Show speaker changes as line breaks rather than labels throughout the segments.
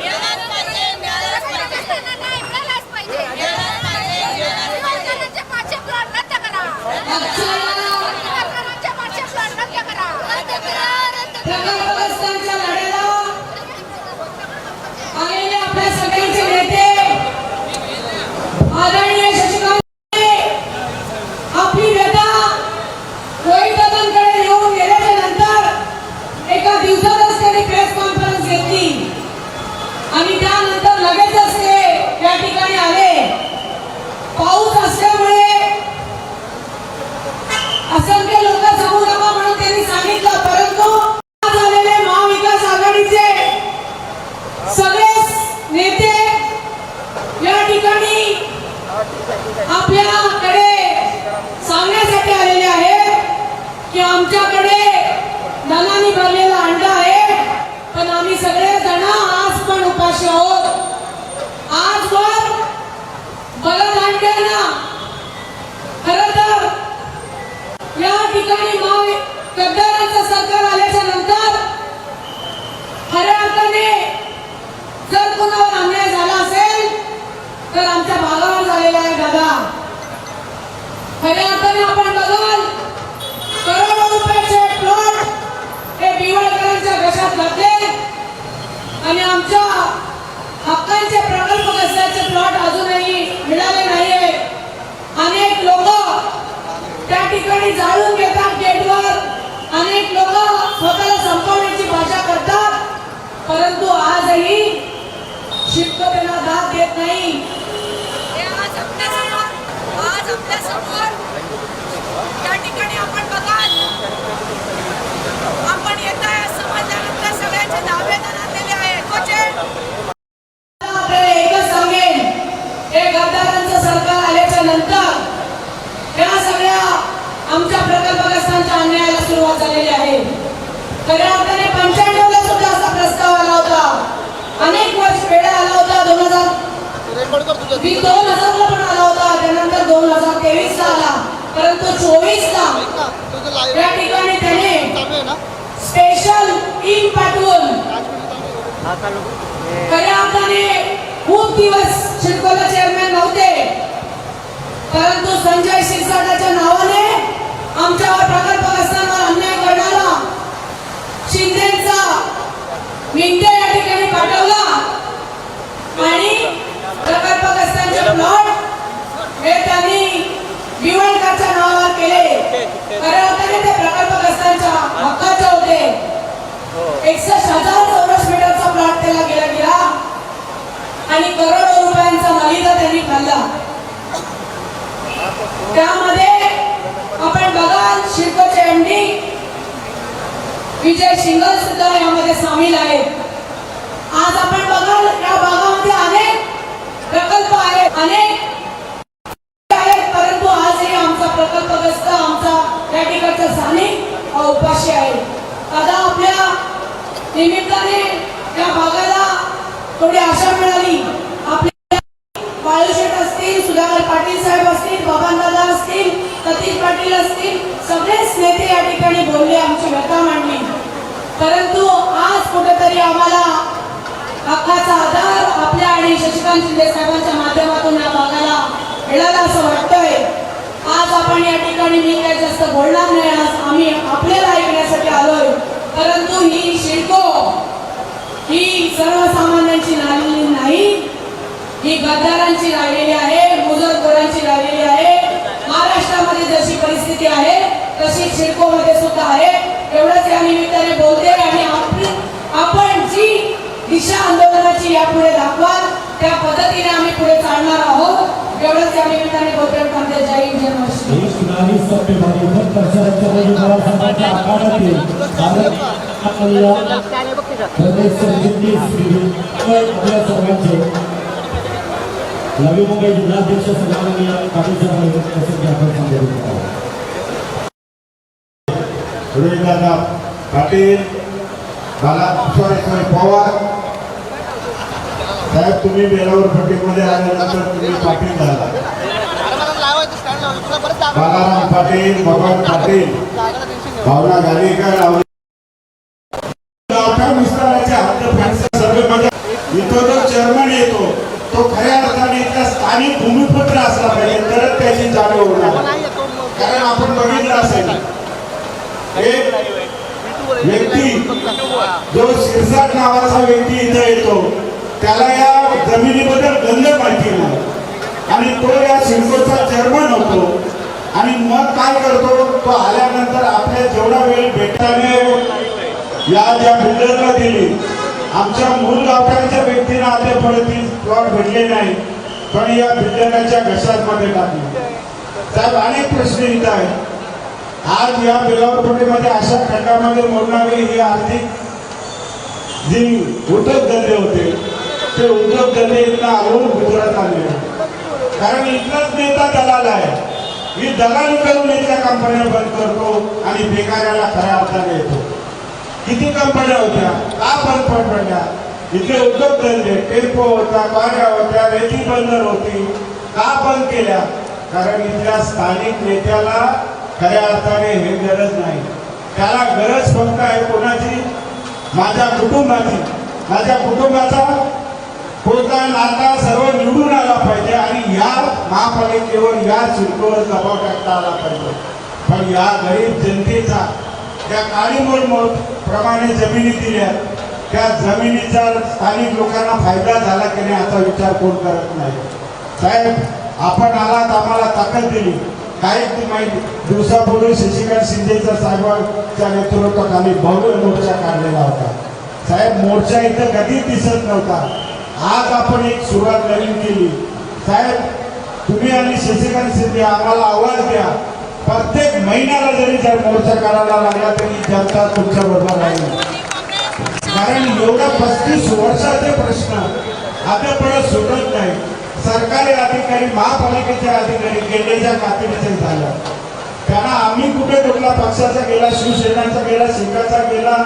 Yeah. आपल्याकडे सांगण्यासाठी आलेले आहेत की आमच्याकडे धनाने भरलेला अंडा आहे पण आम्ही सगळे जण आज पण उपाशी आहोत. आजवर बलद अंड्यांना खर तर या ठिकाणी माव कदर सरकार आल्याच्यानंतर खऱ्या अर्थाने जर कोणावर अन्याय झाला असेल तर आमच्या भागावर झालेला आहे दादा खऱ्या अर्थाने आपण बघाल करोडो रुपयाचे प्लॉट हे बिवाळकरांच्या घशात घातले आणि आमच्या हक्कांचे प्रकल्प कसल्याचे प्लॉट अजूनही मिळाले नाहीये. अनेक लोक त्या ठिकाणी जाळून घेतात गेटवर अनेक लोक स्वतःला संपवण्याची भाषा करतात परंतु आजही शिक्त त्यांना दाद देत नाही
हे आज आपल्यासमोर आज त्या ठिकाणी आपण बघाल. आपण येत आहे असं समजल्यानंतर सगळ्यांचे दावे दणानलेले आहेत. कोचे
आपल्याला एकच सांगेन हे गद्दारांचं सरकार आल्याच्यानंतर या सगळ्या आमच्या प्रकल्पग्रस्तांच्या अन्यायाला सुरुवात झालेली आहे. खऱ्या अर्थाने पंच्याण्णवला सुद्धा असा प्रस्ताव आला होता. अनेक वर्ष वेळा आला होता. दोन हजार दोन दोन हजार तेवीस साला परंतु चोवीस ला या ठिकाणी त्याने स्पेशल टीम पाठवून खऱ्या अर्थाने खूप दिवस शिडकोला चेअरमॅन नव्हते. परंतु संजय शिरसाटाच्या नावाने आमच्यावर प्रकल्प असताना अन्याय करणारा शिंदेचा मिंटे या ठिकाणी पाठवला. आणि प्रकल्पग्रस्तांचे प्लॉट हे त्यांनी विवळकरच्या नावावर केले खऱ्या अर्थाने ते प्रकल्पग्रस्तांच्या हक्काचे होते. एकसष्ट हजार चौरस मीटरचा प्लॉट त्याला गेला गेला. आणि करोडो रुपयांचा मलिदा त्यांनी खाल्ला. त्यामध्ये आपण बघाल शिल्पचे एमडी विजय शिंगल सुद्धा यामध्ये सामील आहेत. आज आपण बघाल या भागामध्ये अनेक प्रकल्प आहेत अनेक उपाशी आहे. आता आपल्या निमित्ताने या भागाला थोडी आशा मिळाली. आपल्या बाळूशेठ असतील सुधाकर पाटील साहेब असतील बाबांदादा असतील सतीश पाटील असतील सगळेच नेते या ठिकाणी बोलले आमची व्यथा मांडली. परंतु आज कुठेतरी आम्हाला हक्काचा आधार आपल्या आणि शशिकांत शिंदे साहेबांच्या माध्यमातून या भागाला मिळाला असं वाटतंय. आज आपण या ठिकाणी मी काही जास्त बोलणार नाही आज आम्ही आपल्याला ऐकण्यासाठी आलोय. परंतु ही शिडको ही सर्वसामान्यांची लागलेली नाही. ही गद्दारांची राहिलेली आहे मुजरखोरांची राहिलेली आहे. महाराष्ट्रामध्ये जशी परिस्थिती आहे तशी शिल्कोमध्ये सुद्धा आहे. एवढंच या निमित्ताने बोलते आणि आपण जी दिशा आंदोलनाची यापुढे त्या पद्धतीने आम्ही पुढे चालणार आहोत. एवढंच या निमित्ताने बोलते म्हणते जय हिंद, जय महाराष्ट्र.
देश नाही सभ्यभागी फक्त शरदचंद्रजी पवार साहेबांच्या आघाडीतील भारत आपल्या प्रदेश सरचिटणीस श्री आपल्या सर्वांचे. नवी मुंबई जिल्हाध्यक्ष सन्माननीय पाटील साहेब प्रसिद्ध आपण संबोधित करावं
रोहितदादा पाटील मला सॉरी सॉरी पवार साहेब तुम्ही बेलावर फटीमध्ये आल्यानंतर तुम्ही पाटील झाला बाळाराम पाटील भगवान पाटील. भावना गाडीकर लावली इथं
जो येतो
तो खऱ्या स्थानिक असला जागा आपण व्यक्ती जो शिरसाट नावाचा व्यक्ती इथं येतो त्याला या जमिनीबद्दल गंध माहिती नाही. आणि तो या सिडकोचा चेअरमन होतो. आणि मग काय करतो? तो आल्यानंतर आपल्या जेवढा वेळ भेटाने या ज्या बिल्डरला दिली. आमच्या मूळ गावठाणच्या व्यक्तींना आतापर्यंत ती प्लॉट भेटले नाही. पण या बिल्डराच्या घशामध्ये टाकले. त्यात अनेक प्रश्न इथं आहेत. आज या बेलावरपट्टीमध्ये अशा खंडामध्ये मोडणारे हे आर्थिक जी झाले होते ते उद्योगधंदे इथला आवडून गुजरात आले कारण इथलाच नेता दलाल आहे. मी दलाल करून इथल्या कंपन्या बंद करतो आणि बेकाऱ्याला खऱ्या अर्थाने येतो. किती कंपन्या होत्या? का बंद पडल्या? इथे उद्योग धंदे टेम्पो होता पाण्या होत्या रेती बंदर होती. का बंद केल्या? कारण इथल्या स्थानिक नेत्याला खऱ्या अर्थाने हे गरज नाही. त्याला गरज फक्त आहे कोणाची? माझ्या कुटुंबाची. माझ्या कुटुंबाचा कोणता नाता सर्व निवडून आला पाहिजे आणि या महापालिकेवर या शिल्पवर दबाव टाकता आला पाहिजे. पण या गरीब जनतेचा त्या काळीमोड प्रमाणे जमिनी दिल्या त्या जमिनीचा स्थानिक लोकांना फायदा झाला की नाही असा विचार कोण करत नाही. साहेब आपण आलात आम्हाला ताकद दिली. काही माहिती दिवसापूर्वी शशिकांत शिंदेच्या साहेबांच्या नेतृत्वात आम्ही भव्य मोर्चा काढलेला होता. साहेब मोर्चा इथं कधीच दिसत नव्हता. आज आपण एक सुरुवात नवीन केली. साहेब तुम्ही आणि शशिकांत शिंदे आम्हाला आवाज द्या. प्रत्येक महिन्याला जरी जर मोर्चा करायला लागला तरी जनता तुमच्या बरोबर राहील. कारण एवढा पस्तीस वर्षाचे प्रश्न आता सुटत नाही. सरकारी अधिकारी महापालिकेचे अधिकारी गेल्याच्या कातीचे झाल्या त्यांना आम्ही कुठे कुठला पक्षाचा गेला शिवसेनाचा गेला शिंगाचा गेला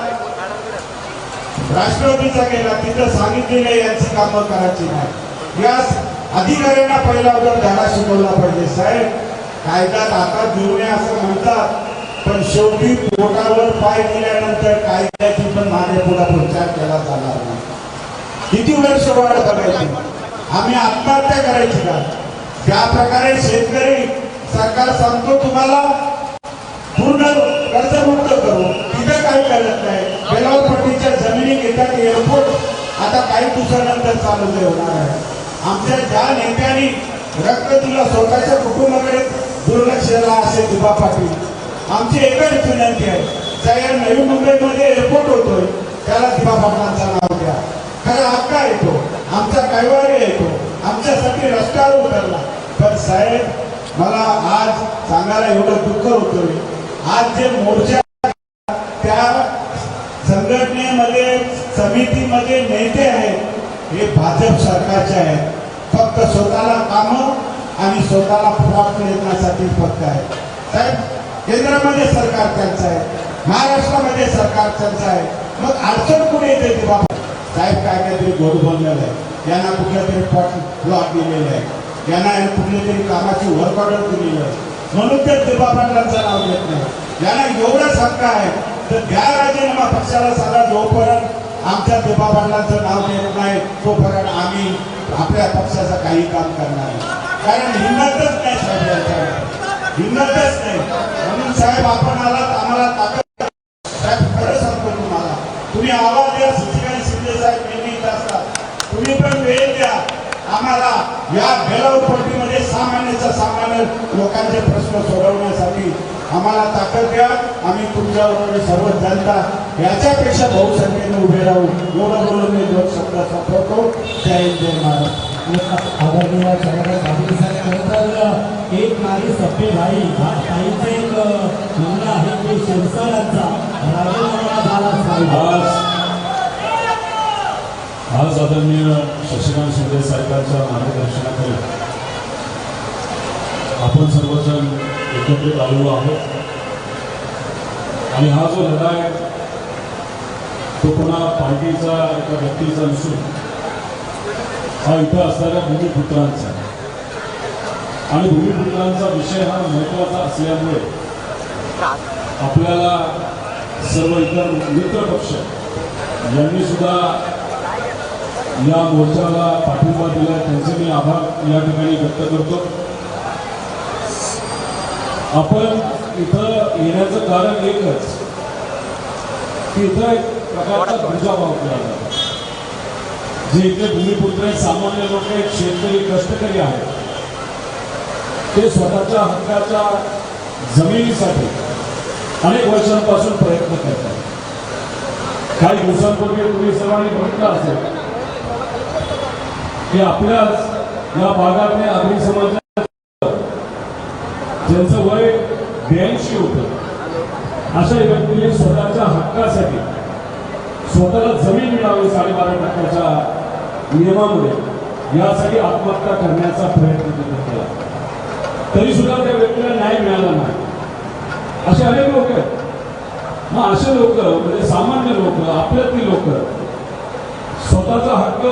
राष्ट्रवादीचा गेला तिथं सांगितलेलं यांची कामं करायची नाही. या अधिकाऱ्यांना पहिला उदर धडा शिकवला पाहिजे साहेब कायद्यात आता देऊ नये असं म्हणतात पण शेवटी पोटावर पाय दिल्यानंतर कायद्याची पण मागे पुढा प्रचार केला जाणार नाही. किती वर्ष वाढ बघायची आम्ही आत्महत्या करायची का? त्या प्रकारे शेतकरी सरकार सांगतो तुम्हाला पूर्ण कर्जमुक्त करू तिथं काही करत नाही. जमिनी एअरपोर्ट आता काही दिवसानंतर चालू होणार आहे. आमच्या ज्या नेत्यांनी रक्त दिलं स्वतःच्या कुटुंबाकडे दुर्लक्ष केला असेल दुबा पाटील. आमची एकच विनंती आहे त्या या नवी मुंबईमध्ये एअरपोर्ट होतोय त्याला दिबा पाटलांचा नाव द्या. खरा हक्का येतो आमचा कैवारी येतो आमच्यासाठी रस्त्यावर उतरला. पण साहेब मला आज सांगायला एवढं दुःख होतोय. आज जे मोर्चा त्या संघटनेमध्ये समितीमध्ये नेते आहेत. हे भाजप सरकारचे आहेत. फक्त स्वतःला कामं आणि स्वतःला फ्रॉड येण्यासाठी फक्त आहे साहेब केंद्रामध्ये सरकार त्यांचं आहे. महाराष्ट्रामध्ये सरकार त्यांचं आहे. मग अडचण कुठे येते ते बाबा? साहेब काय काहीतरी गोड बनलेलं आहे. यांना कुठल्या तरी पॉट ब्लॉक दिलेलं आहे. यांना कुठल्या तरी कामाची वर्क ऑर्डर दिलेली आहे. म्हणून ते दिबा नाव घेत नाही. यांना एवढा हक्क आहे. तर द्या राजीनामा पक्षाला सांगा जोपर्यंत आमच्या दिबा पाटलांचं नाव घेत नाही तोपर्यंत आम्ही आपल्या पक्षाचं काही काम करणार कारण हिंमतच नाही साहेब यांच्याकडे हिंमतच नाही. म्हणून साहेब आपण आलात आम्हाला ताकद साहेब खरं सांगतो तुम्हाला. तुम्ही आवाज द्या सचिकांत शिंदे साहेब नेहमी इथं असतात. तुम्ही पण वेळ द्या. आम्हाला या बेलावपट्टीमध्ये सामान्यचा सामान्य लोकांचे प्रश्न सोडवण्यासाठी आम्हाला ताकद द्या. आम्ही तुमच्याबरोबर सर्व जनता याच्यापेक्षा बहुसंख्येने उभे राहू एवढं बोलून मी दोन शब्द संपवतो जय हिंद जय महाराज
आदरणीय चंद्रकांत एक नारी सभ्य भाई हा ताईचा एक मुलगा आहे की शिवसेनाचा राजीनामा झाला साहेब
आज आदरणीय शशिकांत शिंदे सरकारच्या मार्गदर्शनाखाली आपण सर्वजण एकत्रित आलेलो आहोत आणि हा जो लढा आहे तो कोणा पार्टीचा एका व्यक्तीचा नसून हा इथं असणाऱ्या भूमिपुत्रांचा. आणि भूमिपुत्रांचा विषय हा महत्त्वाचा असल्यामुळे आपल्याला सर्व इतर मित्रपक्ष यांनी सुद्धा या मोर्चाला पाठिंबा दिला त्यांचे मी आभार या ठिकाणी व्यक्त करतो. आपण इथं येण्याचं कारण एकच. की इथं एक प्रकारचा दुजाभाव केला जातो. जे इथले भूमिपुत्र सामान्य लोक आहेत शेतकरी कष्टकरी आहेत. ते स्वतःच्या हक्काच्या जमिनीसाठी अनेक वर्षांपासून प्रयत्न करतात. काही दिवसांपूर्वी तुम्ही सर्वांनी बघितलं असेल की आपल्याच या भागातले आगरी समाजात ज्यांचं वय ब्याऐंशी होतं. अशा व्यक्तीने स्वतःच्या हक्कासाठी स्वतःला जमीन मिळावी साडेबारा टक्क्याच्या नियमामुळे यासाठी आत्महत्या करण्याचा प्रयत्न तिथे केला. तरी सुद्धा त्या व्यक्तीला न्याय मिळाला नाही. असे अनेक लोक आहेत. मग असे लोक म्हणजे सामान्य लोक आपल्यातली लोक स्वतःचा हक्क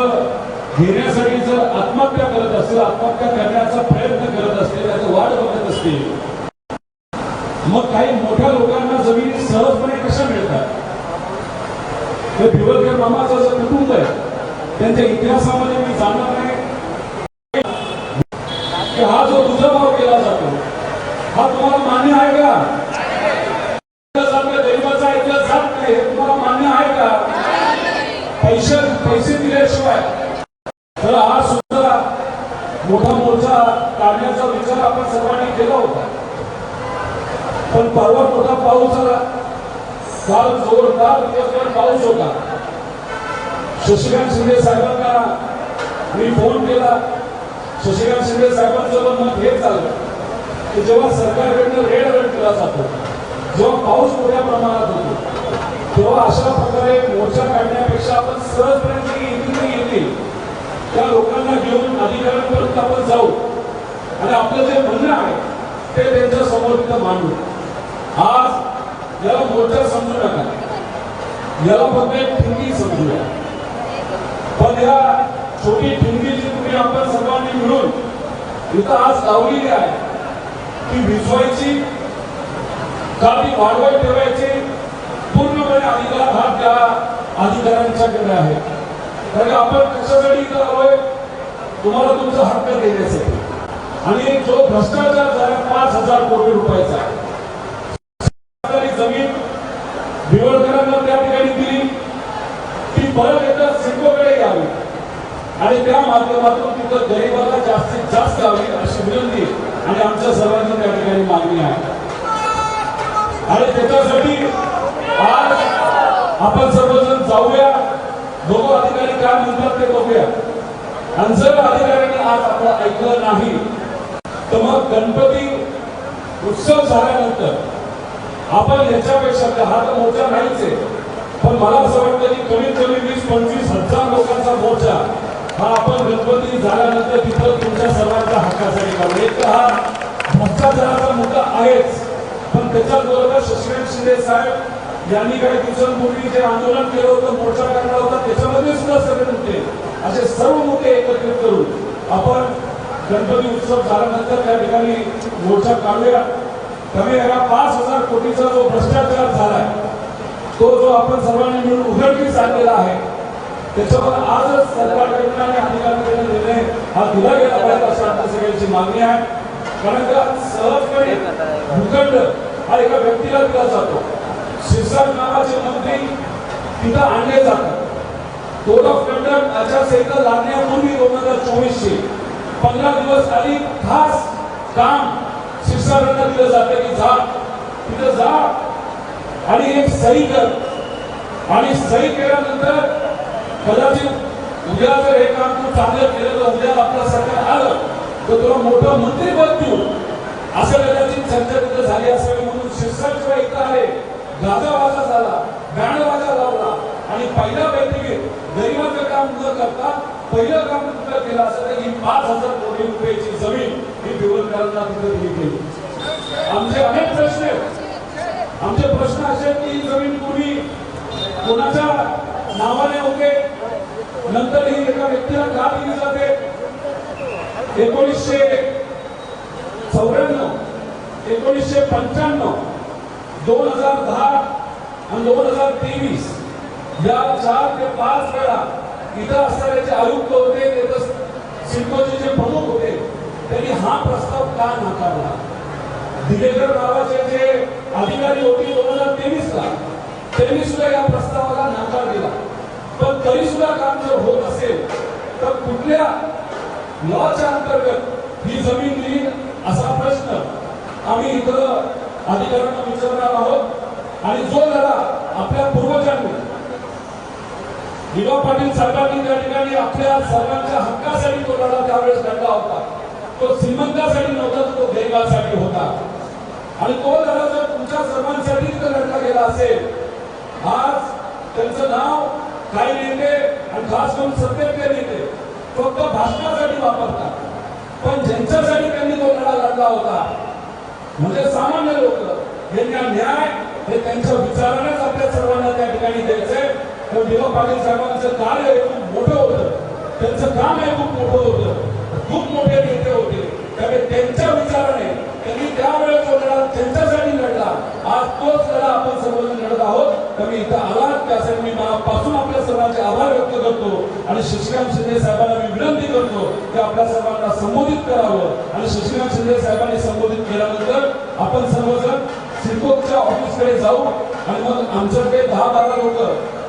घेण्यासाठी जर आत्महत्या करत असतील आत्महत्या करण्याचा प्रयत्न करत असतील त्याचं वाट बघत असतील मग काही मोठ्या लोकांना जमीन सहजपणे कशा मिळतात? हे भिवरकर मामाचं जर कुटुंब आहे. त्यांच्या इतिहासामध्ये मी जाणार नाही की हा जो दुजाभाव केला जातो हा तुम्हाला मान्य आहे का आपल्या गरीबाचा इतिहास जात नाही हे तुम्हाला मान्य आहे का पैसे पैसे दिल्याशिवाय तर हा सुद्धा मोठा मोर्चा काढण्याचा विचार आपण सर्वांनी केला होता पण परवा मोठा पाऊस आला होता दिवसभर पाऊस होता. शशिकांत शिंदे साहेबांना मी फोन केला. शशिकांत शिंदे साहेबांसोबत मग हे चाललं की जेव्हा सरकारकडनं रेड अलर्ट केला जातो जेव्हा पाऊस मोठ्या प्रमाणात होतो तेव्हा अशा प्रकारे मोर्चा काढण्यापेक्षा आपण सहजपणे येतील येतील त्या लोकांना घेऊन अधिकाऱ्यांपर्यंत आपण जाऊ. आणि आपलं जे म्हणणं आहे ते त्यांच्यासमोर तिथं मांडू. आज याला मोर्चा समजू नका. याला फक्त एक ठिणगी समजूया. पण या छोटी ठिणगी जी तुम्ही आपण सर्वांनी मिळून इथं आज लावलेली आहे. ती भिजवायची का ती वाढवत ठेवायची पूर्णपणे अधिकार हा त्या अधिकाऱ्यांच्याकडे आहे. कारण आपण कशासाठी इथं आलोय? तुम्हाला तुमचा हक्क देण्यासाठी. आणि जो भ्रष्टाचार झाला पाच हजार कोटी रुपयाचा. जमीन भिवळकरांना त्या ठिकाणी दिली. ती परत एकदा सिडकोकडे यावी. आणि त्या माध्यमातून तिथं गरिबाला जास्तीत जास्त हवी अशी विनंती आणि आमच्या सर्वांची त्या ठिकाणी मागणी आहे. आणि त्याच्यासाठी आज आपण सर्वजण जाऊया. बघू अधिकारी काय म्हणतात ते बघूया. आणि जर अधिकाऱ्यांनी आज आपलं ऐकलं नाही तर मग गणपती उत्सव झाल्यानंतर आपण याच्यापेक्षा हा तर मोर्चा नाहीच आहे. पण मला असं वाटतं की कमीत कमी वीस पंचवीस हजार लोकांचा मोर्चा हा आपण गणपती झाल्यानंतर तिथं तुमच्या सर्वांच्या हक्कासाठी काढू. एक तर हा भ्रष्टाचाराचा मुद्दा आहेच. पण त्याच्याबरोबर शशिकांत शिंदे साहेब यांनी काही दिवसांपूर्वी जे आंदोलन केलं होतं मोर्चा काढला होता त्याच्यामध्ये सुद्धा सगळे मुद्दे. असे सर्व मुद्दे एकत्रित करून आपण गणपती उत्सव झाल्यानंतर त्या ठिकाणी मोर्चा काढूया. कमी या पाच हजार कोटीचा जो भ्रष्टाचार झालाय तो जो आपण सर्वांनी मिळून उघडकीस आणलेला आहे त्याच्यावर आजच सरकारकडून आणि अधिकाऱ्यांकडे निर्णय हा दिला गेला पाहिजे असं आपल्या सगळ्यांची मागणी आहे. कारण का सहजपणे भूखंड हा एका व्यक्तीला दिला जातो. शिरसाट नावाचे मंत्री तिथं आणले जातात. कोड ऑफ कंडक्ट आचारसंहिता लागण्यापूर्वी दोन हजार चोवीसशे पंधरा दिवस आधी खास काम शिरसाटांना दिलं जातं की जा. तिथं जा. आणि एक सही कर. आणि सही केल्यानंतर कदाचित उद्या जर हे काम तू चांगलं केलं तर उद्या आपलं सरकार आलं तर तुला मोठं मंत्रीपद देऊ. असं कदाचित चर्चा तिथं झाली असावी म्हणून शिक्षक जेव्हा आहे. आले गाजावाजा झाला गाणवाजा लावला. आणि पहिल्या बैठकीत गरिबाचं काम न करता पहिलं काम केलं असं तर ही पाच हजार कोटी रुपयाची जमीन ही आमचे अनेक प्रश्न आमचे प्रश्न असे की जमीन कोणी कोणाच्या नावाने होते नंतर ही एका व्यक्तीला का दिली जाते? एकोणीसशे चौऱ्याण्णव एकोणीसशे पंच्याण्णव दोन हजार दहा आणि दोन हजार तेवीस या चार ते पाच वेळा इथं असणारे जे आयुक्त होते तिथं सिडकोचे जे प्रमुख होते त्यांनी हा प्रस्ताव का नाकारला? दिलेकर नावाचे जे अधिकारी होते दोन हजार तेवीस ला त्यांनी सुद्धा या प्रस्तावाला नाकार दिला. पण तरी सुद्धा काम जर होत असेल तर कुठल्या लॉच्या अंतर्गत ही जमीन दिली? असा प्रश्न आम्ही इथं अधिकाऱ्यांना विचारणार आहोत. आणि जो लढा आपल्या पूर्वजांनी विवा पाटील साहेबांनी त्या ठिकाणी आपल्या सर्वांच्या हक्कासाठी तो लढा त्यावेळेस लढला होता. तो श्रीमंतासाठी नव्हता तो गरिबासाठी होता. आणि तो लढा जर तुमच्या सर्वांसाठी लढला गेला असेल आज त्यांचं नाव काही नेते आणि खास करून सत्तेतले नेते फक्त भाषणासाठी वापरतात. पण ज्यांच्यासाठी त्यांनी तो लढा लढला होता म्हणजे सामान्य लोक यांना न्याय हे त्यांच्या विचारानेच आपल्या सर्वांना त्या ठिकाणी द्यायचंय. तर विनोद पाटील साहेबांचं कार्य हे खूप मोठं होतं. त्यांचं काम हे खूप मोठं होतं. खूप मोठे नेते होते. त्यामुळे त्यांच्या विचाराने त्यांनी त्यावेळेस जो लढा त्यांच्यासाठी लढला आज तोच लढा आपण सर्वजण लढत आहोत. तर मी इथं आलात. त्यासाठी मी मनापासून आपल्या सर्वांचे आभार व्यक्त करतो आणि शशिकांत शिंदे साहेबांना मी विनंती करतो की आपल्या सर्वांना संबोधित करावं. आणि शशिकांत शिंदे साहेबांनी संबोधित केल्यानंतर आपण सर्वजण सिडकोच्या ऑफिसकडे जाऊ आणि मग आमच्याकडे दहा बारा लोक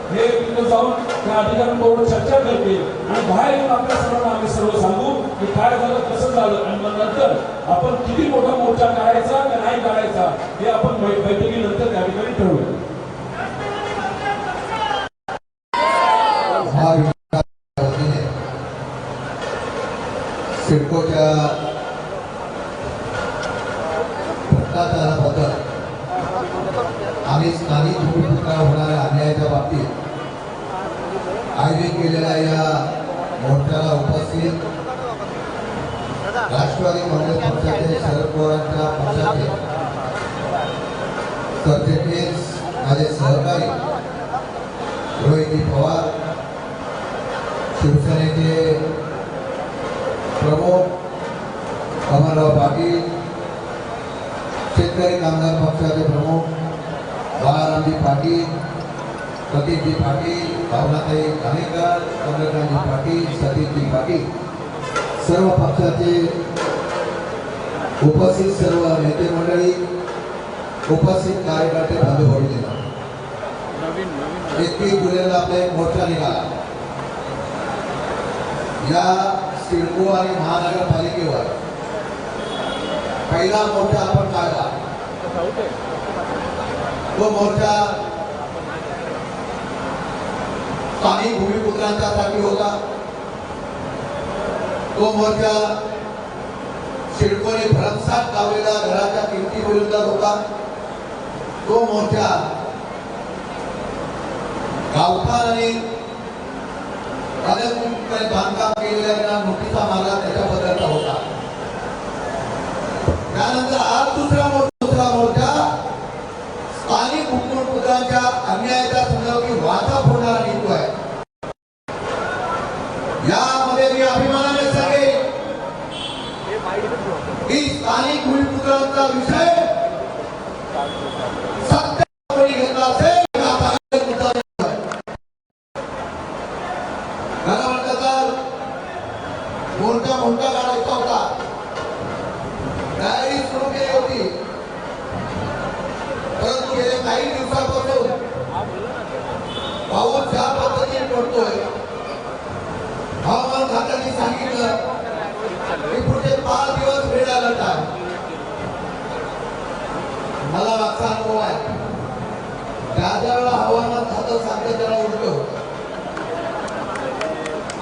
हे तिथं जाऊन त्या अधिकाऱ्यांबरोबर चर्चा करतील आणि बाहेर येऊन आपल्या सर्वांना आम्ही सर्व सांगू की काय झालं कसं झालं आणि मग नंतर आपण किती मोठा मोर्चा काढायचा का नाही काढायचा हे आपण बैठकीनंतर त्या ठिकाणी ठरवूया.
सिडकोच्या भ्रष्टाचाराबद्दल आणि स्थानिक होणार आयोजित केलेल्या या मोर्चाला उपस्थित. राष्ट्रवादी काँग्रेस पक्षाचे शरद पवारांच्या पक्षाचे सरचिटणीस माझे सहकारी रोहिणी पवार शिवसेनेचे प्रमुख अमरराव पाटील शेतकरी कामगार पक्षाचे प्रमुख बाळारामजी पाटील प्रदीपजी पाटील भावनाताई कानेकर चंद्रकांतजी पाटील सतीशजी पाटील. सर्व पक्षाचे उपस्थित सर्व नेते मंडळी उपस्थित कार्यकर्ते बांधव भगिनींनो. एकवीस जुलैला आपला एक मोर्चा निघाला. या सिडको आणि महानगरपालिकेवर पहिला मोर्चा आपण काढला. तो मोर्चा पाणी भूमिपुत्रांच्या साठी होता. तो मोर्चा शिडकोने भरमसाठ लावलेल्या घराच्या किमती विरुद्ध होता. तो मोर्चा गावठाण आणि बांधकाम केलेल्या नोटीसा मारला त्याच्याबद्दलचा होता. त्यानंतर आज दुसरा दुसरा मोर्चा. स्थानिक भूमिपुत्रांच्या अन्यायाच्या संदर्भात वाचा फोडणारा निघतोय यामध्ये मी अभिमानाने सांगेन की स्थानिक भूमिपुत्रांचा विषय सत्य कोणी घेतला असेल तर हा बाहेर मुद्दा नाही. मला वाटतं तर मोर्चा मोठा काढायचा होता तयारी सुरू केली होती परंतु गेल्या काही दिवसापासून पाऊस ज्या पद्धतीने पडतोय हवामान खात्याने सांगितलं की पुढचे पाच दिवस रेड अलर्ट आहे मला मागचा अनुभव आहे. ज्या ज्या वेळा हवामान खातं सांगतं त्याला उलट होतं.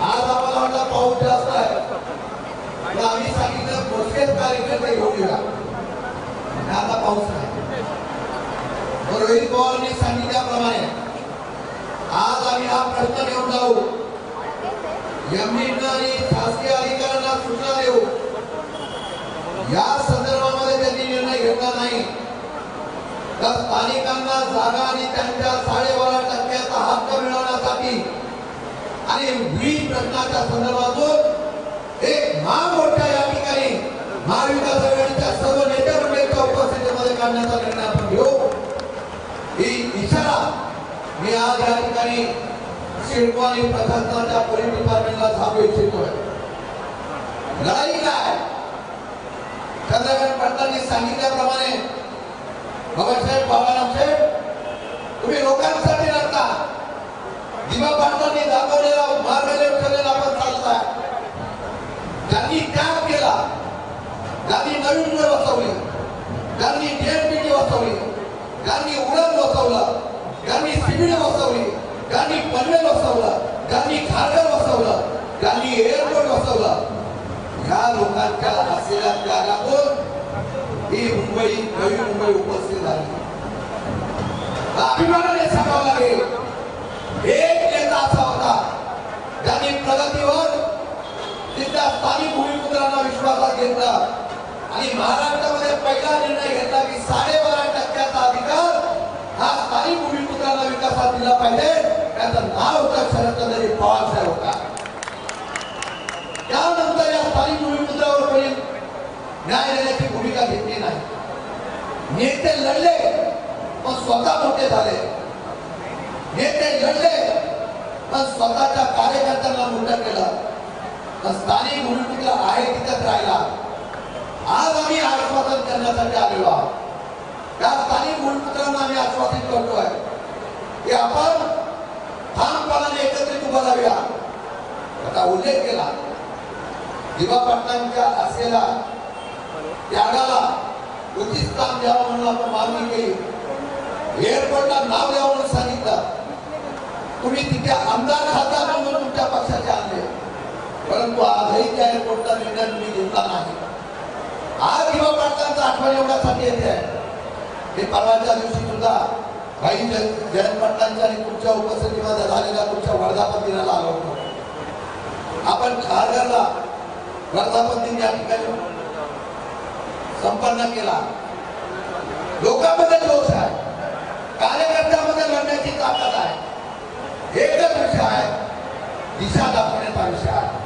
आज आम्हाला वाटला पाऊस जास्त आहे. पण आम्ही सांगितलं मोजकेच कार्यक्रम घेऊन येऊया. पाऊस नाही तर रोहित पवारांनी सांगितल्याप्रमाणे आज आम्ही हा प्रश्न घेऊन जाऊ. एमडीना आणि शासकीय अधिकाऱ्यांना सूचना देऊ. या संदर्भामध्ये त्यांनी निर्णय घेतला नाही. तर स्थानिकांना जागा आणि त्यांच्या साडेबारा टक्क्याचा हक्क मिळवण्यासाठी आणि वीज प्रश्नाच्या संदर्भातून एक महामोर्चा या ठिकाणी महाविकास उपस्थितीमध्ये निर्णय आपण घेऊ. ही इच्छा मी आज या ठिकाणी सिडको आणि प्रशासनाच्या पोलीस डिपार्टमेंटला सांगू इच्छितोय. लढाई काय? चंद्रकांत पाटलांनी सांगितल्याप्रमाणे बाबासाहेब बाबाराम साहेब तुम्ही लोकांसाठी लढता. दिवा पाटलांनी दाखवलेला मार्गदर्शनाला आपण चालताय त्यांनी त्याग केला. त्यांनी नवीन वेळ बसवली. त्यांनी डीएमपीटी बसवली त्यांनी उडण वाचवला. त्यांनी सिबिड वाचवली. त्यांनी पनवेल वाचवला. त्यांनी खारघर वाचवला. त्यांनी एअरपोर्ट वाचवला. ह्या लोकांच्या असलेल्या त्यागातून ही मुंबई नवी मुंबई उपस्थित झाली. अभिमानाने सांगावं लागेल एक नेता असा होता. ज्यांनी प्रगतीवर तिथल्या स्थानिक भूमिपुत्रांना विश्वासात घेतला. आणि महाराष्ट्रामध्ये पहिला निर्णय घेतला की साडेबारा टक्क्याचा अधिकार हा स्थानिक भूमिपुत्रांना विकासात दिला पाहिजे. त्याचं नाव होतं शरदचंद्रजी पवार साहेब होता. त्यानंतर या स्थानिक भूमिपुत्रावर कोणी न्याय देण्याची भूमिका घेतली नाही. नेते लढले पण स्वतः मोठे झाले. नेते लढले पण स्वतःच्या कार्यकर्त्यांना मोठं केलं. स्थानिक भूमिपुत्र आहे तिथंच राहिला. आज आम्ही आश्वासन करण्यासाठी आलेलो आहोत. या स्थानिक भूमिपुत्रांना आम्ही आश्वासित करतोय की आपण ठामपणाने एकत्रित उभा राहूया. आता उल्लेख केला. दिवा पाटलांच्या असलेला त्यागाला उचित स्थान द्यावं म्हणून आपण मागणी केली. एअरपोर्टला नाव द्यावं म्हणून सांगितलं. तुम्ही तिथे आमदार खासदार म्हणून तुमच्या पक्षाचे आणले. परंतु आजही त्या एअरपोर्टचा निर्णय तुम्ही घेतला नाही. आज दिवा पाटलांचा आठवण एवढ्यासाठी येते. आहे हे परवाच्या दिवशी सुद्धा काही जय- जयंत पाटलांच्या आणि तुमच्या उपस्थितीमध्ये झालेल्या तुमच्या वर्धापन दिनाला आलो होतो. आपण खारघरला वर्धापन दिन या ठिकाणी संपन्न केला. लोकांमध्ये जोश आहे. कार्यकर्त्यामध्ये लढण्याची ताकद आहे. एकच विषय आहे. दिशा दाखवण्याचा विषय आहे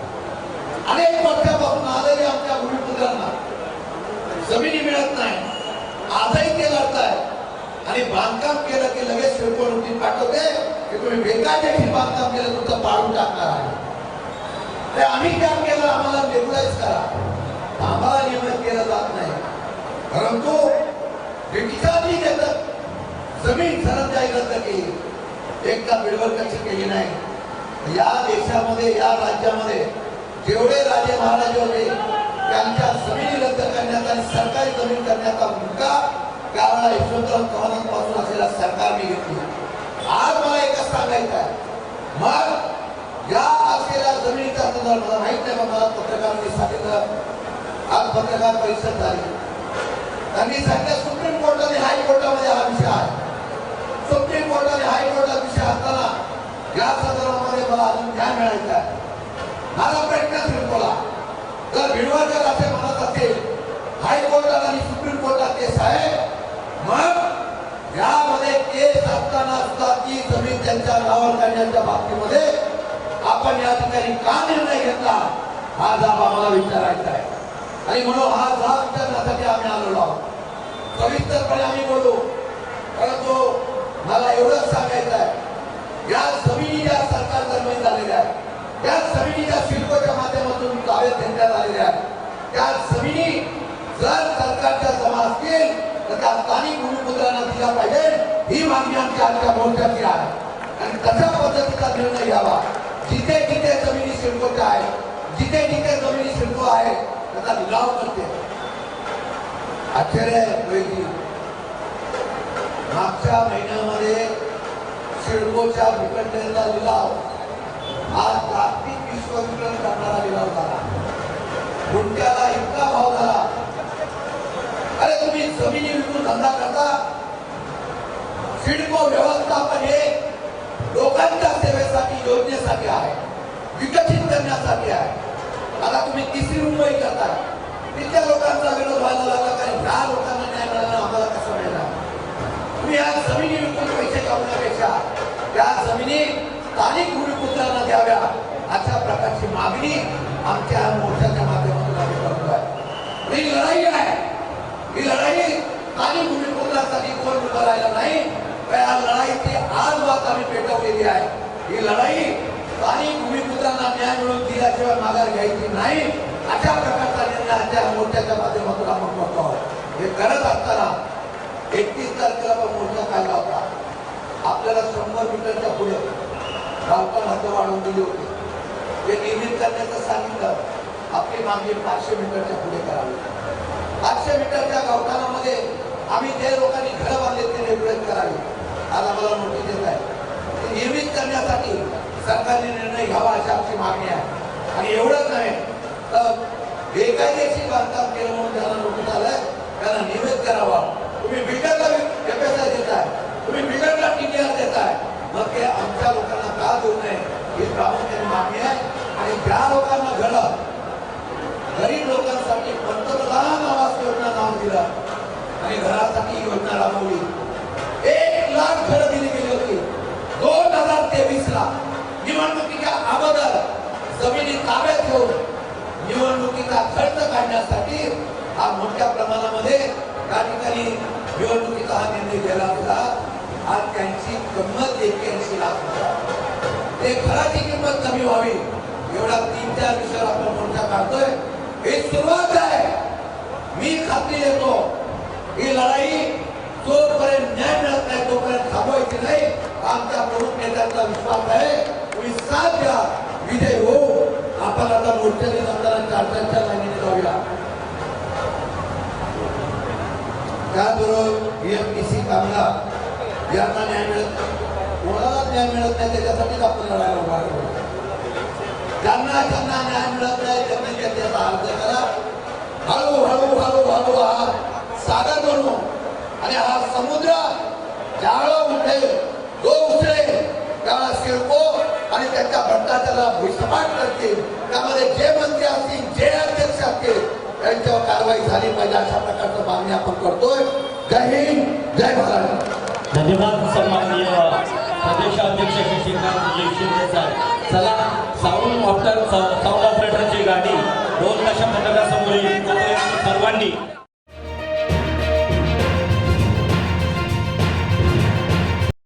अनेक वर्षापासून आलेले आमच्या भूमिपुत्रांना जमिनी मिळत नाही. आजही ते लढताय. आणि बांधकाम केलं की लगेच शिल्पण नोटीस पाठवते. की तुम्ही बेकायदेशीर बांधकाम केलं तुमचं पाडून टाकणार आहे. ते आम्ही काम केलं आम्हाला रेग्युलाइज करा. आम्हाला नियमित केलं जात नाही. परंतु ब्रिटिशांनी त्याचं जमीन सरंजाई रद्द केली. एकदा बिडवर कशी केली नाही. या देशामध्ये या राज्यामध्ये जेवढे राजे महाराजे होते त्यांच्या जमिनी रद्द करण्याचा आणि सरकारी जमीन करण्याचा मुद्दा त्यावेळेला यशवंतराव चव्हाणांपासून असलेल्या सरकारने घेतली आज मला एकच सांगायचं आहे. मग या असलेल्या जमिनीचा संदर्भात मला माहीत नाही पण मला पत्रकारांनी सांगितलं. आज पत्रकार परिषद झाली. त्यांनी सांगितलं सुप्रीम कोर्ट आणि हायकोर्टामध्ये हा विषय आहे. सुप्रीम कोर्ट आणि हायकोर्टात विषय असताना या संदर्भामध्ये मला अजून न्याय मिळायचा आहे. माझा प्रयत्न फिरकोला जर असे म्हणत असेल हायकोर्टात आणि सुप्रीम कोर्टात ते साहेब मग यामध्ये केस असताना सुद्धा ती जमीन त्यांच्या नावावर काढण्याच्या बाबतीमध्ये आपण या ठिकाणी का निर्णय घेतला? हा जाब आम्हाला विचारायचा आहे. आणि म्हणून हा जाब विचारण्यासाठी आम्ही आलेलो आहोत. सविस्तरपणे आम्ही बोलू. परंतु मला एवढंच सांगायचं आहे. या जमिनी या सरकार जमीन झालेल्या आहेत. त्या जमिनी शिल्पच्या माध्यमातून दावे देण्यात आलेल्या आहेत त्या जमिनी जर सरकारच्या जमा असतील तर त्या स्थानिक भूमिपुत्रांना दिल्या पाहिजे. ही मागणी आमची आजच्या मोर्चाची आहे. आणि तशा पद्धतीचा निर्णय घ्यावा. जिथे जिथे जमिनी शिल्पच्या आहेत जिथे जिथे जमिनी शिल्प आहे त्याचा लिलाव करते. आश्चर्य मागच्या महिन्यामध्ये सिडकोच्या विकटनेचा लिलाव आज जागतिक विश्वविक्रम करणारा गेला झाला गुंट्याला इतका भाव झाला अरे तुम्ही जमिनी विकून धंदा करता सिडको व्यवस्थापन हे लोकांच्या सेवेसाठी योजनेसाठी आहे विकसित करण्यासाठी आहे आता तुम्ही तिसरी मुंबई करताय तिथल्या लोकांचा विरोध व्हायला लागला कारण ह्या लोकांना न्याय मिळाला आम्हाला कसं मिळणार? तुम्ही या जमिनी विकून पैसे कमवण्यापेक्षा त्या जमिनी स्थानिक गुरुपुत्रांना द्याव्या अशा प्रकारची मागणी आमच्या मोर्चाच्या माध्यमातून आम्ही करतोय ही लढाई आहे. ही लढाई स्थानिक गुरुपुत्रासाठी कोण उभं राहिला नाही पण या लढाईची आज बात आम्ही पेटवलेली आहे. ही लढाई स्थानिक भूमिपुत्रांना न्याय मिळवून दिल्याशिवाय माघार घ्यायची नाही अशा प्रकारचा निर्णय आजच्या मोर्चाच्या माध्यमातून आपण करतो आहोत. हे करत असताना एकतीस तारखेला आपण मोर्चा काढला होता. आपल्याला शंभर मीटरच्या पुढे गावठाण हात वाढवून दिली होती. ते नियमित करण्याचं सांगितलं आपली मागणी पाचशे मीटरच्या पुढे करावी. पाचशे मीटरच्या गवतानामध्ये आम्ही जे लोकांनी घरं बांधले ते रेग्युलेट करावी. आज आम्हाला नोटीस देत आहे. ते नियमित करण्यासाठी सरकारने निर्णय घ्यावा अशी आमची मागणी आहे. आणि एवढंच नाही तर बेकायदेशीर बांधकाम केलं म्हणून त्यांना नोटीस आलंय त्यांना नियमित करावा. तुम्ही बिल्डरला आय देताय. तुम्ही बिल्डरला आर देताय. मग ते आमच्या लोकांना का देऊ नये ही प्रामुख्याने मागणी त्या लोकांना घडा. गरीब लोकांसाठी पंतप्रधान आवास योजना नाव दिलं आणि घरासाठी योजना राबवली. एक लाख घरं दिली गेली होती. दोन हजार तेवीस ला निवडणुकीच्या अगोदर जमिनी ताब्यात घेऊन निवडणुकीचा खर्च काढण्यासाठी हा मोठ्या प्रमाणामध्ये त्या ठिकाणी निवडणुकीचा हा निर्णय घेतला होता. आज त्यांची किंमत एक्क्याऐंशी लाख होता. ते घराची किंमत कमी व्हावी. एवढा तीन चार विषयावर आपण मोर्चा काढतोय. ही सुरुवात आहे. मी खात्री देतो ही लढाई जोपर्यंत न्याय मिळत नाही तोपर्यंत थांबवायची नाही. आमच्या प्रमुख नेत्यांचा विश्वास आहे. तुम्ही साथ द्या. विजय हो. आपण आता मोर्चाने आमदारांच्या अडचणच्या चारच्या लाईनीने जाऊया. त्याचबरोबर बीएमटीसी कामगार यांना न्याय मिळत नाही. कोणाला न्याय मिळत नाही त्याच्यासाठीच आपण लढायला उभा ज्यांना त्यांना न्याय मिळत नाही त्यांनी त्याचा अर्ज करा हळू हळू हळू हळू हा सागर बनू. आणि हा समुद्र ज्यावेळेला उठे जो उठे. त्याला शिरको आणि त्यांच्या भ्रष्टाचाराला भुसपाट करतील त्यामध्ये जे मंत्री असतील जे अध्यक्ष असतील त्यांच्यावर कारवाई झाली पाहिजे अशा प्रकारचं मागणी आपण करतोय. जय हिंद जय भारत.
धन्यवाद सन्माननीय प्रदेशाध्यक्ष शशिकांत शिंदे साहेब चला साऊंड ऑप्टर साऊंड ऑपरेटरची गाडी दोन कशा पथकासमोर येईल सर्वांनी.